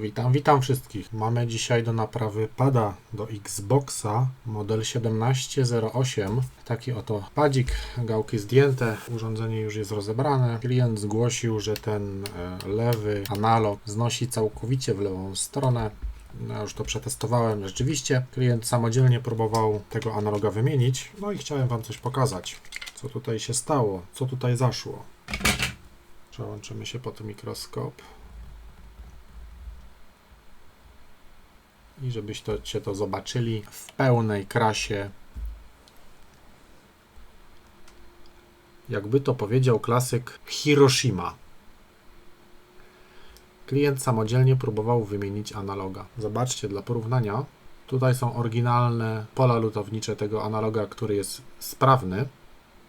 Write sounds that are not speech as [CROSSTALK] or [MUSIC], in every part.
Witam, witam wszystkich. Mamy dzisiaj do naprawy pada do Xboxa model 1708. Taki oto padzik, gałki zdjęte, urządzenie już jest rozebrane. Klient zgłosił, że ten e, lewy analog znosi całkowicie w lewą stronę. No, już to przetestowałem rzeczywiście. Klient samodzielnie próbował tego analoga wymienić. No i chciałem Wam coś pokazać, co tutaj się stało, co tutaj zaszło. Przełączymy się pod mikroskop. I żebyście to zobaczyli w pełnej krasie. Jakby to powiedział klasyk Hiroshima. Klient samodzielnie próbował wymienić analoga. Zobaczcie dla porównania. Tutaj są oryginalne pola lutownicze tego analoga, który jest sprawny,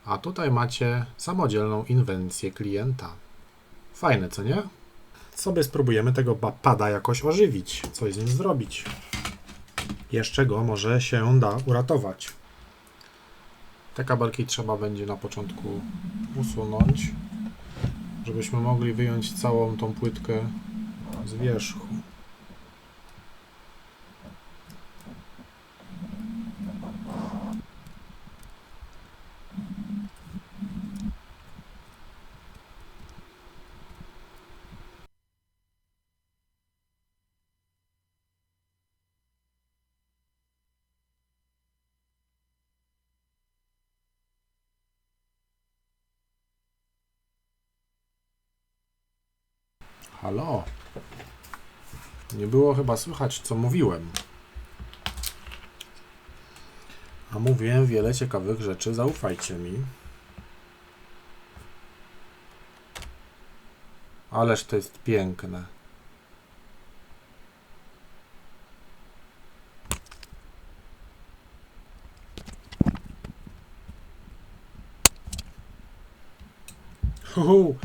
a tutaj macie samodzielną inwencję klienta. Fajne, co nie? Sobie spróbujemy tego pada jakoś ożywić, coś z nim zrobić. Jeszcze go może się da uratować. Te kabelki trzeba będzie na początku usunąć, żebyśmy mogli wyjąć całą tą płytkę z wierzchu. Halo? Nie było chyba słychać, co mówiłem. A mówiłem wiele ciekawych rzeczy, zaufajcie mi. Ależ to jest piękne. Uhu.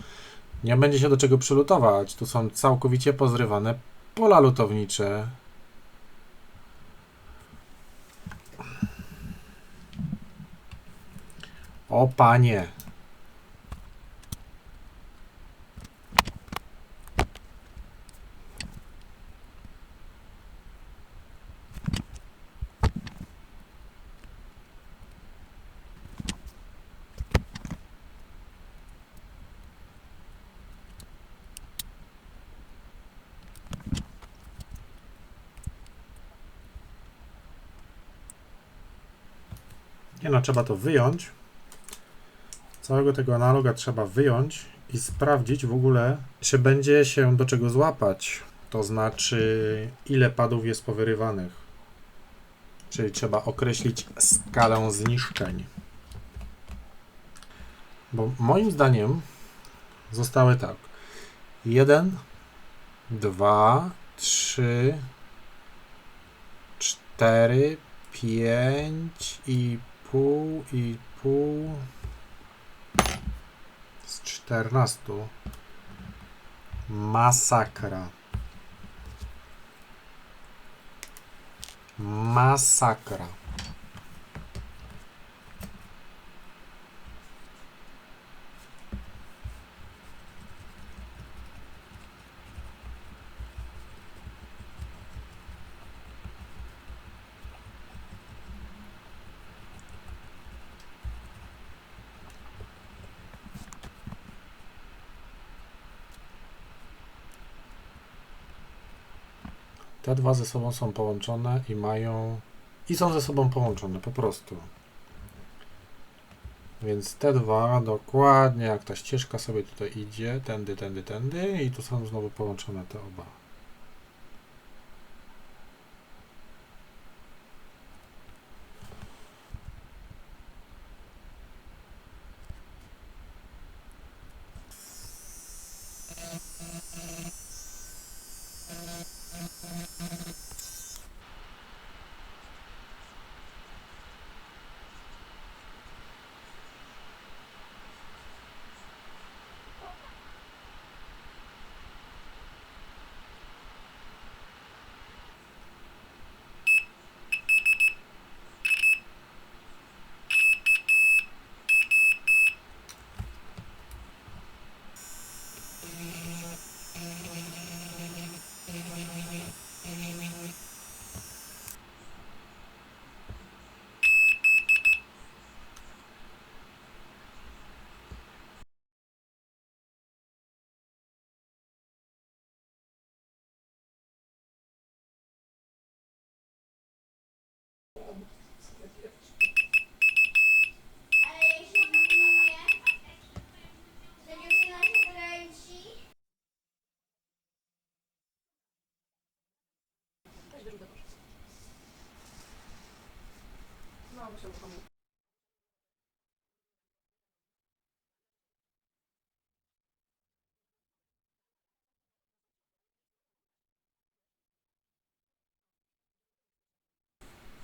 Nie będzie się do czego przylutować. Tu są całkowicie pozrywane pola lutownicze. O panie. Nie no, trzeba to wyjąć. Całego tego analoga trzeba wyjąć i sprawdzić w ogóle, czy będzie się do czego złapać. To znaczy, ile padów jest powyrywanych. Czyli trzeba określić skalę zniszczeń. Bo moim zdaniem zostały tak. 1, 2, 3, 4, 5 i pół i pół z 14. Masakra. Masakra. Te dwa ze sobą są połączone i mają. i są ze sobą połączone po prostu. Więc te dwa dokładnie jak ta ścieżka sobie tutaj idzie, tędy, tędy, tędy i tu są znowu połączone te oba.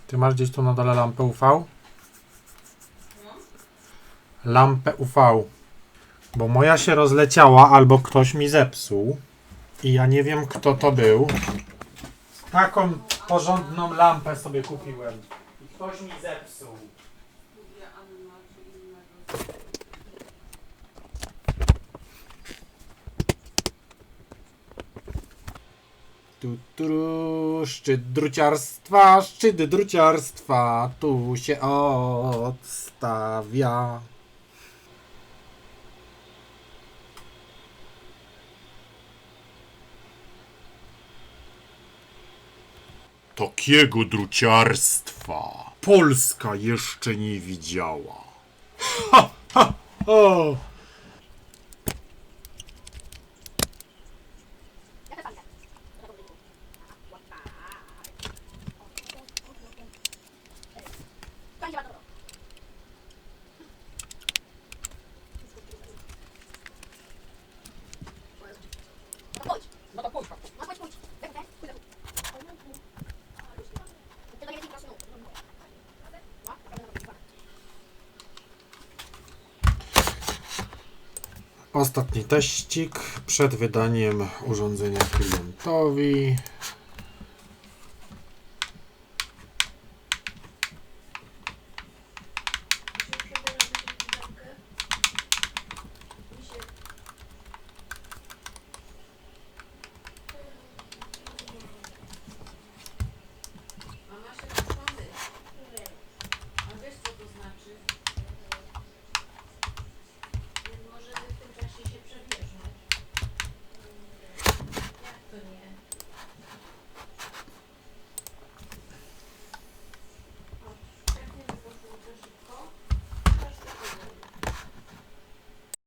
Ty masz gdzieś tu na dole lampę UV? Lampę UV. Bo moja się rozleciała albo ktoś mi zepsuł. I ja nie wiem kto to był. Taką porządną lampę sobie kupiłem. Ktoś mi zepsuł. Tu, tu, szczyt druciarstwa, szczyt druciarstwa, tu się odstawia. Takiego druciarstwa Polska jeszcze nie widziała. [LAUGHS] Ha, ha, o. Pójdź. No to pójdź. No pójdź, pójdź. Pójdź, pójdź. Tylko nie wiem, Ostatni teścik przed wydaniem urządzenia klientowi.